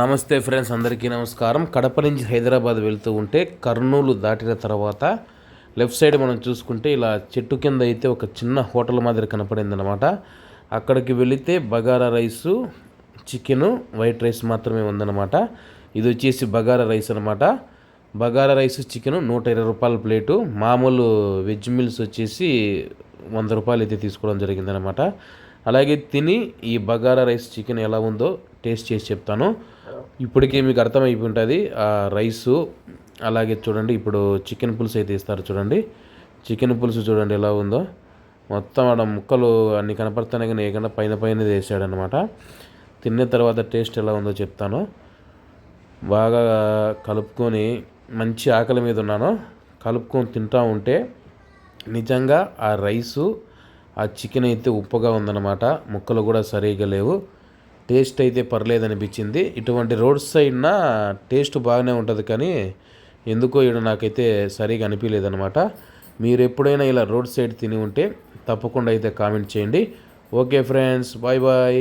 నమస్తే ఫ్రెండ్స్ అందరికీ నమస్కారం. కడప నుంచి హైదరాబాద్ వెళ్తూ ఉంటే కర్నూలు దాటిన తర్వాత లెఫ్ట్ సైడ్ మనం చూసుకుంటే ఇలా చెట్టు కింద అయితే ఒక చిన్న హోటల్ మాదిరి కనపడిందనమాట అక్కడికి వెళితే bagara rice chicken white rice మాత్రమే ఉందన్నమాట. ఇది వచ్చేసి బగారా రైస్ అనమాట బగారా రైస్ చికెన్ నూట ఇరవై రూపాయల ప్లేటు. మామూలు వెజ్ మీల్స్ వచ్చేసి వంద రూపాయలు అయితే తీసుకోవడం జరిగిందనమాట అలాగే తిని ఈ బగారా రైస్ చికెన్ ఎలా ఉందో టేస్ట్ చేసి చెప్తాను. ఇప్పటికే మీకు అర్థమైపోయి ఉంటుంది ఆ రైసు అలాగే చూడండి ఇప్పుడు చికెన్ పులుసు అయితే ఇస్తారు చూడండి. చికెన్ పులుసు చూడండి ఎలా ఉందో. మొత్తం ఆడ ముక్కలు అన్ని కనపడుతున్నాయి కానీ ఏకన్నా పైన పైన వేసాడనమాట తిన్న తర్వాత టేస్ట్ ఎలా ఉందో చెప్తాను. బాగా కలుపుకొని మంచి ఆకలి మీద ఉన్నాను. కలుపుకొని తింటా ఉంటే నిజంగా ఆ రైసు ఆ చికెన్ అయితే ఉప్పుగా ఉందన్నమాట. ముక్కలు కూడా సరిగా లేవు. టేస్ట్ అయితే పర్లేదు అనిపించింది ఇటువంటి రోడ్ సైడ్న టేస్ట్ బాగానే ఉంటుంది కానీ ఎందుకో ఇక్కడ నాకైతే సరిగా అనిపించలేదు అనమాట మీరు ఎప్పుడైనా ఇలా రోడ్ సైడ్ తిని ఉంటే తప్పకుండా అయితే కామెంట్ చేయండి. Okay friends bye bye.